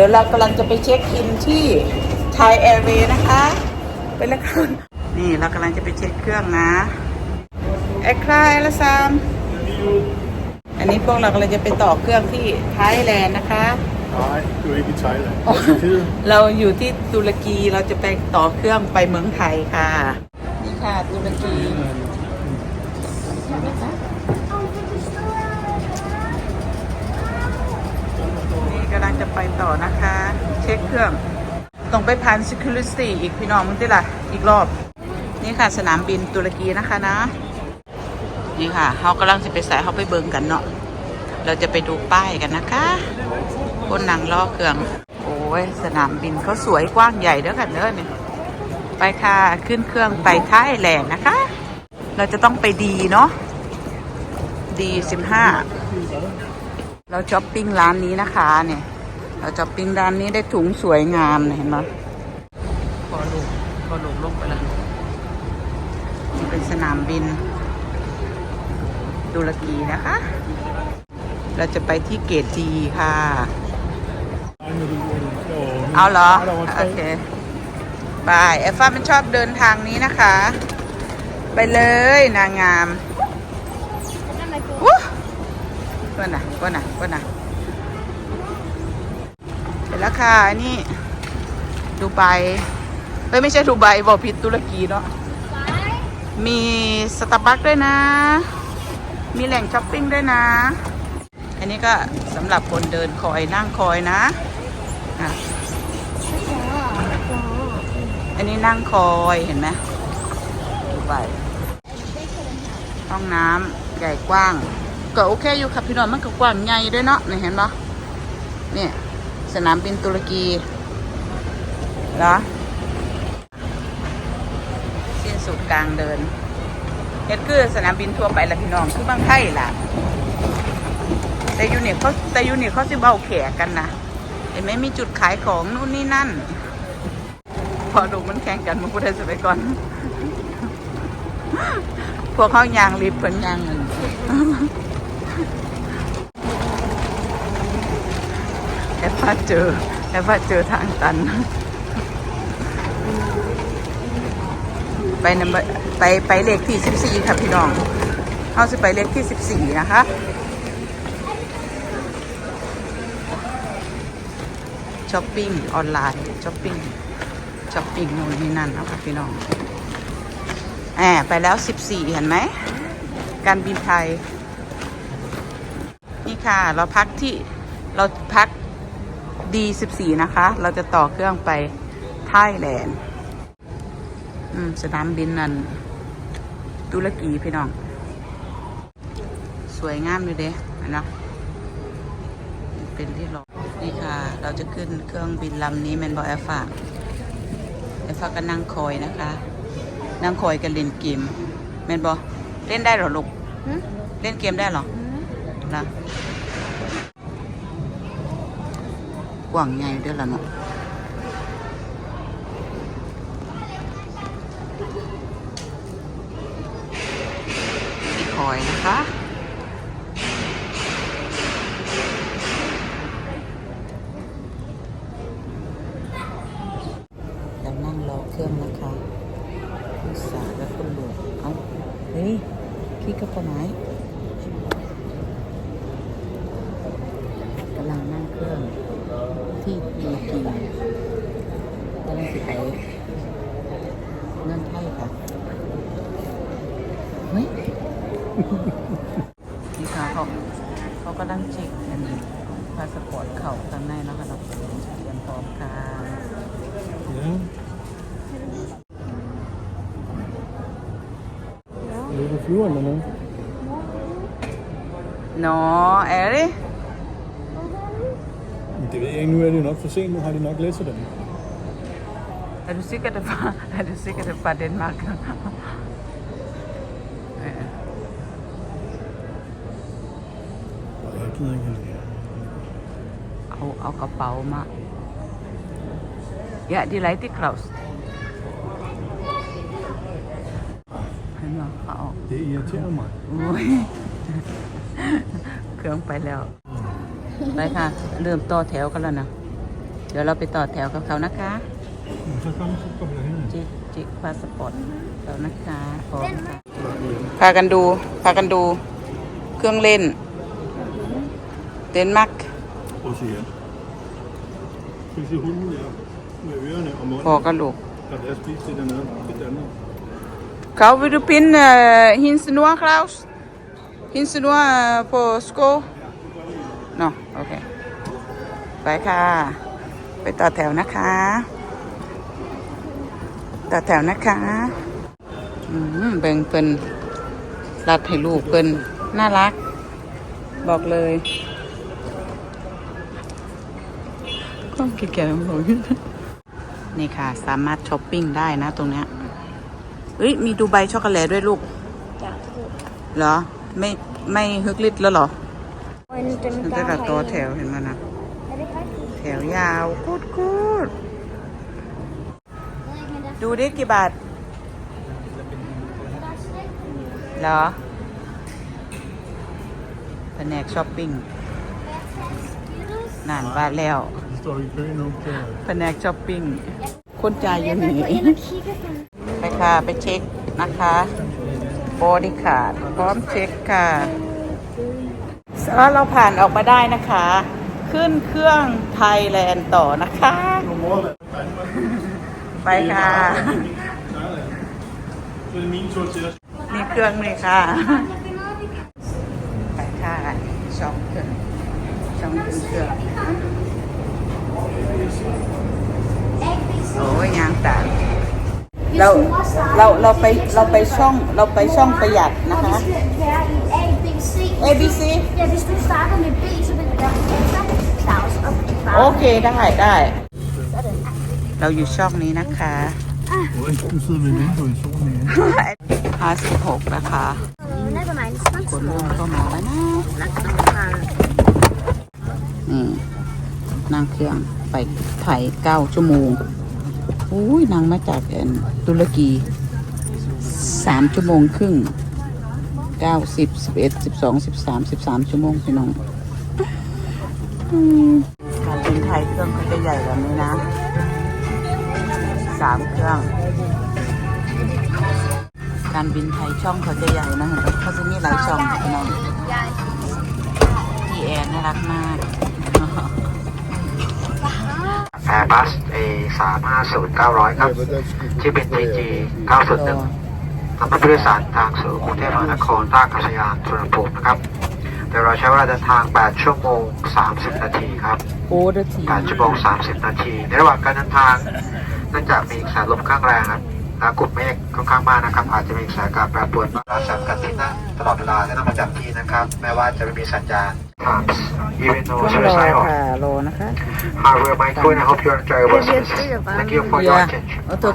ดี๋ยวเรากำลังจะไปเช็คอินที่ไทยแอร์เวย์นะคะ ไปแล้วค่ะนี่เรากำลังจะไปเช็คเครื่องนะแอคลาเอลซามอันนี้พวกเรากำลังจะไปต่อเครื่องที่ไทยแลนด์นะคะ Nej, du er ikke i Thailand. Det er Tyrkiet. เราอยู่ที่ตุรกีเราจะไปต่อเครื่องไปเมืองไทยค่ะ นี่ค่ะตุรกีนี่กำลังจะ ไปต่อนะคะ เช็คเครื่องต้องไปผ่าน security อีกพี่น้องมึงติล่ะอีกรอบ นี่ค่ะสนามบินตุรกีนะคะนะ นี่ค่ะเขากำลังจะไปใส่เขาไปเบิงกันเนาะเราจะไปดูป้ายกันนะคะคนนังล้อเครื่อง โอ้ยสนามบินเขาสวยกว้างใหญ่เด้อค่ะเด้อเนี่ยไปค่ะขึ้นเครื่องไปท้ายแหลนด์นะคะ เราจะต้องไปดีเนาะดีสิบห้าเราช้อปปิ้งร้านนี้นะคะเนี่ย เราช้อปปิ้งร้านนี้ได้ถุงสวยงามเนี่ยเห็นไหมพอลูกพอลูกลงไปแล้วนี่เป็นสนามบินตุรกีนะคะ เราจะไปที่เกตจีค่ะ Nej, men du, øh, เอาเหรอ Der var โอ tre. เคบายเอฟฟ้ามันชอบเดินทางนี้นะคะ ไปเลยนางงามวู้ว่าน่ะว่าน่ะว่าน่ะเสร็ จแล้วค่ะอันนี่ดูไบเอ้ยไม่ใช่ดูไบบอกผิดตุรกีเนาะมีสตาร์บัคด้วยนะ มีแหล่งช้อปปิ้งด้วยนะ อันนี้ก็สำหรับคนเดินคอยนั่งคอยนะอะอันนี้นั่งคอยเห็นไหมดูไปห้องน้ำใหญ่กว้าง ก็โอเคอยู่ครับพี่น้องมันก็กว้างใหญ่ด้วยเนาะเห็นปะเนี่ย สนามบินตุรกีเหรอสิ้นสุดกลางเดินเฮ็ดคือสนามบินทั่วไปละพี่น้องคือบางไทยล่ะ แต่ยูนิคเขาแต่ยูนิคเขาจะเบาแขกกันนะเห็นไหมมีจุดขายของนู่นนี่นั่น พอดูมันแข่งกันมันพูดได้สมัยก่อน พวกเขายางรีบเพิ่นยางเงิน แอบพาเจอแอบพาเจอทางตัน ไปนไปไปเลขที่สิบสี่ค่ะพี่น้องเขาจะไปเลขที่สิบสี่นะคะช้อปปิ้งออนไลน์ช้อปปิ้งช้อปปิ้งนู่นนี่นั่นนะคะพี่น้องแอบไปแล้ว14เห็นไหม การบินไทย นี่ค่ะ เราพักที่เราพัก D14 นะคะ เราจะต่อเครื่องไปไทยแลนด์อืมสนามบินนั่นตุรกีพี่น้อง สวยงามอยู่เด้เห็นเนาะเป็นที่รอนี่ค่ะ เราจะขึ้นเครื่องบินลำนี้แมนบอแอฟาแอฟาก็นั่งคอยนะคะ นั่งคอยกันเล่นเกมแมนบอเล่นได้เหรอลูกเล่นเกมได้เหรอนะ ว่างใหญ่ด้วยล่ะเนาะที่อยนะคะเรานั่งรอเครื่องนะคะคุณสาและคุณหลวงเอาเฮ้ยพี่กระป๋าไม้กำลังนั่งเครื่อง ที่ตุรกีกำลังสิไปเงินไทยค่ะเฮ้ยนี่ค่ะเขาเขากำลังจิกอันนี้พาสปอร์ตเขาข้างในนะคะเราเตรียมพร้อมค่ะ Ja. Er du på flyveren eller noget? Nå, er det? Men Det ved jeg ikke. Nu er det jo nok for sent. Nu har de nok læsset dem. Er du sikker, det var, er du sikker, det var Danmark? Ja. Og jeg gider ikke det. เอาเอากระเป๋ามา Ja, die Leute Klaus. เห็นไหมเขาเอา Det irriterer mig. อุ้ยเครื่องไปแล้ว ไปค่ะ เริ่มต่อแถวกันแล้วนะ เดี๋ยวเราไปต่อแถวกับเขานะคะ Så kom, så kom jeg hen. จิจิพาสปอร์ตแล้วนะคะพร้อมค่ะพากันดู พากันดู เครื่องเล่น เดนมาร์ก Prøv at se her. Skal vi se hunden der med ørerne og พอ munden? กันลูก Har jeg spist det dernede i Danmark? เขาวิดูปินหิน สนัวคลาสหินสนัวพอสโกเนาะโอเค ไปค่ะ ไปต่อแถวนะคะ ต่อแถวนะคะอืมแบ่งเป็นรัดให้ลูกเป็นน่ารัก บอกเลยความแก่ๆของผมนี่ค่ะ สามารถช้อปปิ้งได้นะตรงเนี้ยเอ้ย มีดูใบช็อกโกแลตด้วยลูกเหรอ ไม่ไม่ฮึกฤทธิ์แล้วเหรอ Und dem มันจะกับตัวแถวเห็นไหมนะแถวยาวกูดกูดดูดิกี่บาทเหรอแผนกช้อปปิ้งนานบาแล้วแผนกช้อปปิ้งคนจ่ายอยู่นี่ไปค่ะ ไปเช็คนะคะ บอดี้ขาดพร้อมเช็คค่ะ เราผ่านออกมาได้นะคะ ขึ้นเครื่องไทยแลนด์ต่อนะคะ ไปค่ะ Så er det min tur til at มีเครื่องเลยค่ะ ไปค่ะช่องเครื่องช่องเครื่องโอ้ยยางต่างเราเราเราไปเราไปช่องเราไปช่องประหยัดนะคะ A, B, C. A B C Ja, hvis du starter med B, så vil det være Peter, Claus og โอ Far. เคได้ได้เราอยู่ช่องนี้นะคะ Oj, du sidder ved vinduet i solen igen. 56 นะคะ Ned på mig. คนเริ่มเข้ามาแล้วนะนี่นั่งเครื่องไปไทยเก้าชั่วโมงอุ้ยนั่งมาจากเอ็นตุรกีสามชั่วโมงครึ่ง เก้าสิบสิบเอ็ดสิบสองสิบสามสิบสามชั่วโมงพี่น้องอืมการบินไทยเครื่องเขาจะใหญ่แบบนี้นะสามเครื่อง การบินไทยช่องเขาจะใหญ่นะเห็นไหมเขาจะมีหลายช่องพี่น้องพี่แอนน่ารักมากแอร์บัส A 3 5 0 900ครับ ที่เป็น TG 901นำผู้โดยสารทางสู่กรุงเทพมหานครท่าอากาศยานสุวรรณภูมินะครับเดี๋ยวเราใช้เวลาเดินทาง 8 ชั่วโมง 30 นาทีครับโอ้เดที8ชั่วโมง 30 นาที ในระหว่างการเดินทางเนื่องจากมีกระแสลมข้างแรงครับและกลุ่มเมฆค่อนข้างมากนะครับ อาจจะมีสถานการณ์แปรปรวนบ้างรักษาการติดนะตลอดเวลาและต้องประจำที่นะครับ แม้ว่าจะไม่มีสัญญาณ times even ต้ though องรอ service sign off ค่ะรอนะคะ However, my friend, I hope you enjoy your service. Thank you for your อย่า attention. เอาตัว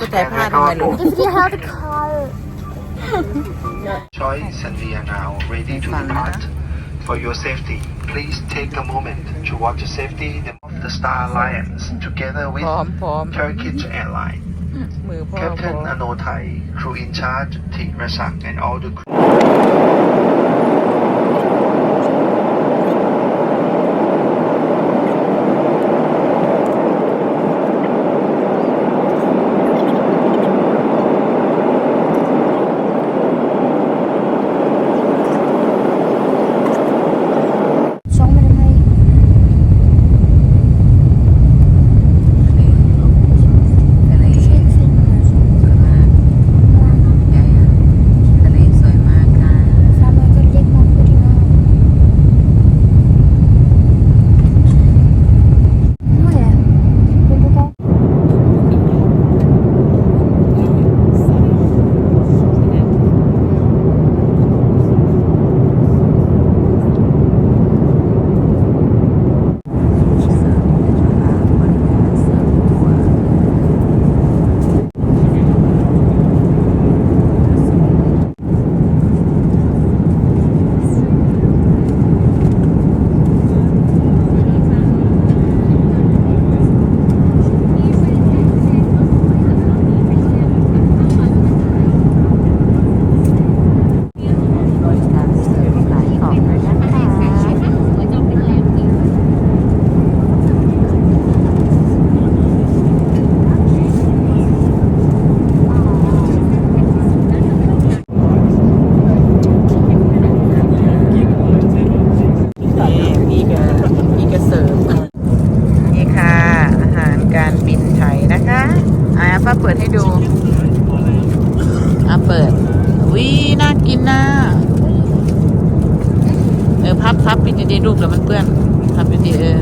Choice and we are now ready to depart. For your safety, please take a moment to watch the safety of the Star Alliance together with Turkish Airlines. Captain Anotai, crew in charge, Team and all the crew. เปิดให้ดูอะเปิดวิน่ากินน่าเออพับพับปิดดีๆรูปแล้วมันเปื้อนพับดีๆเออ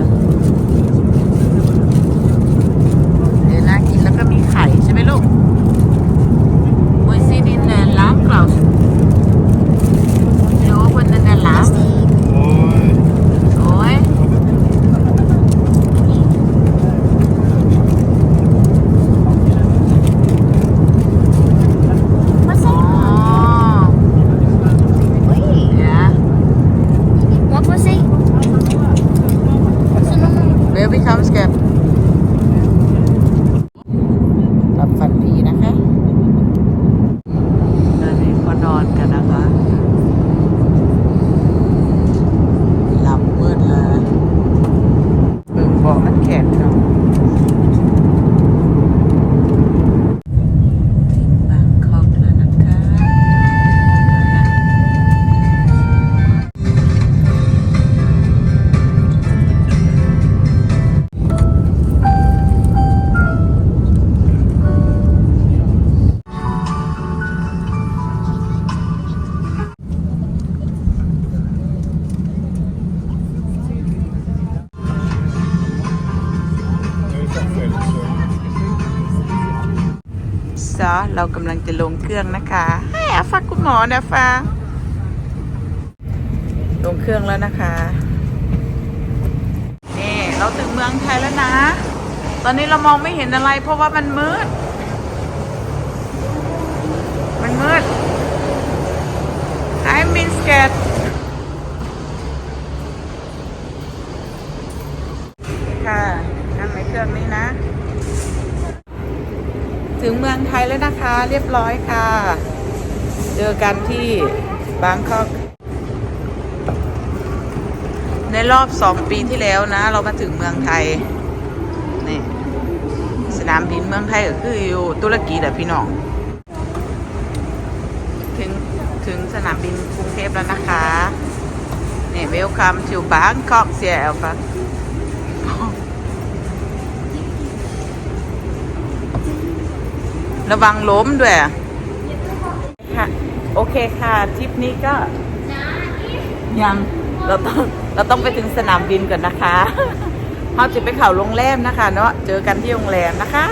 เรากำลังจะลงเครื่องนะคะให้อาฟักคุณหมอนะฟ้าลงเครื่องแล้วนะคะนี่เราถึงเมืองไทยแล้วนะ ตอนนี้เรามองไม่เห็นอะไร เพราะว่ามันมืด มันมืด I'm in scared ค่ะนั่งในเครื่องนี้นะ ถึงเมืองไทยแล้วนะคะ เรียบร้อยค่ะ เจอกันที่บางกอกในรอบสองปีที่แล้วนะ เรามาถึงเมืองไทยนี่สนามบินเมืองไทยก็คืออยู่ตุรกีแหละพี่น้อง ถึงถึงสนามบินกรุงเทพแล้วนะคะนี่ welcome to Bangkok เสียแอลฟัง ระวังล้มด้วยค่ะโอเคค่ะทริปนี้ก็ยังเราต้องเราต้องไปถึงสนามบินก่อนนะคะเราจะไปเข่าโรงแรมนะคะ เนาะเจอกันที่โรงแรมนะคะ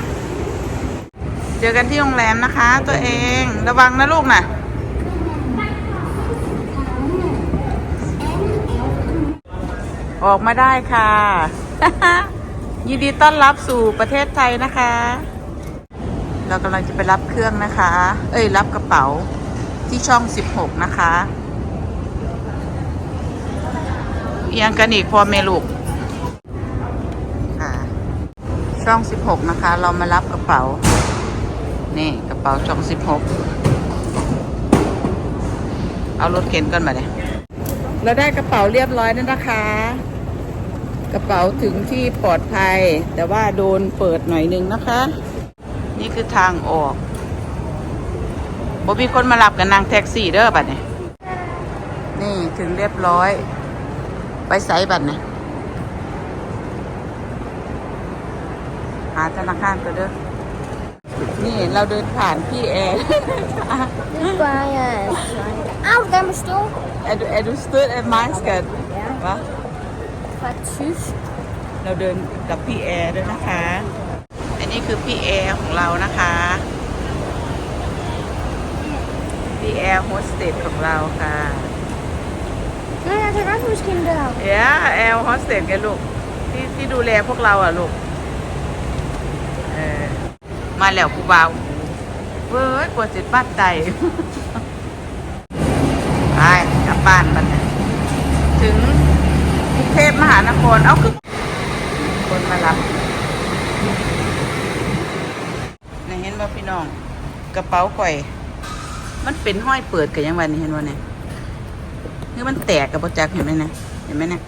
เจอกันที่โรงแรมนะคะ ตัวเองระวังนะลูกนะออกมาได้ค่ะ ยินดีต้อนรับสู่ประเทศไทยนะคะ เรากำลังจะไปรับเครื่องนะคะ เอ้ย รับกระเป๋าที่ช่อง 16 นะคะเอียงกันอีกพอเมลูกช่อง 16 นะคะ เรามารับกระเป๋า นี่กระเป๋าช่อง 16 เอารถเข็นก่อนมาเลยเราได้กระเป๋าเรียบร้อยแล้วนะคะ กระเป๋าถึงที่ปลอดภัย แต่ว่าโดนเปิดหน่อยนึงนะคะ นี่คือทางออกบ่มีคนมารับกันนางแท็กซี่เด้อบัดนี้นี่ถึงเรียบร้อย ไปไสบัดนี้หาธนาคารก็เด้อนี่เราเดินผ่านพี่แอร์ Bij uh, Oud, daar mijn stoel. แอดูแอดูสตูดแอดมายส์กันวะ Wat zus. เราเดินกับพี่แอร์ด้วยนะคะอั นนี้คือพี่แอร์ของเรานะคะ พี่แอร์โฮสเตสของเราค่ะ Nou ja, de rest misschien wel. เออแอร์โฮสเตสไงลูกที่ที่ดูแลพวกเราอะลูกเออมาแล้วกูเบาเว้ยปวดจิตบ้านใจ ไปกลับบ้านมันยถึงกรุงเทพมหานคร เอาคือ คนมารับ นี่เห็นว่าพี่น้อง กระเป๋าข่อย มันเป็นห้อยเปิดกันยังวันนี้เห็นว่าเนี่ยคือมันแตกกับประจักษ์เห็นไหมนะเห็นไหมเนี่ย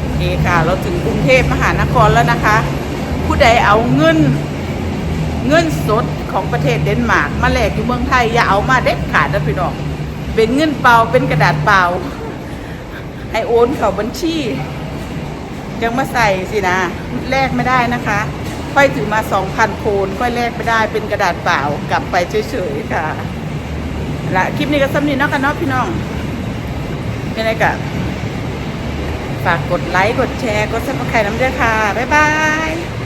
โอเคค่ะเราถึงกรุงเทพมหานครแล้วนะคะ ผู้ใดเอาเงิน เงินสดของประเทศเดนมาร์กมาแลกอยู่เมืองไทย อย่าเอามาเด็ดขาดนะพี่น้องเป็นเงินเปล่าเป็นกระดาษเปล่าให้โอนเข้าบัญชี ยังมาใส่สินะแลกไม่ได้นะคะ ค่อยถือมาสองพันโคนค่อยแลกไม่ได้เป็นกระดาษเปล่ากลับไปเฉยๆค่ะและคลิปนี้ก็สำนีนอกกันเนาะพี่น้องยังไงกับฝากกดไลค์ กดแชร์ กดซับสไครต์น้ำด้อค่ะ บ๊ายบาย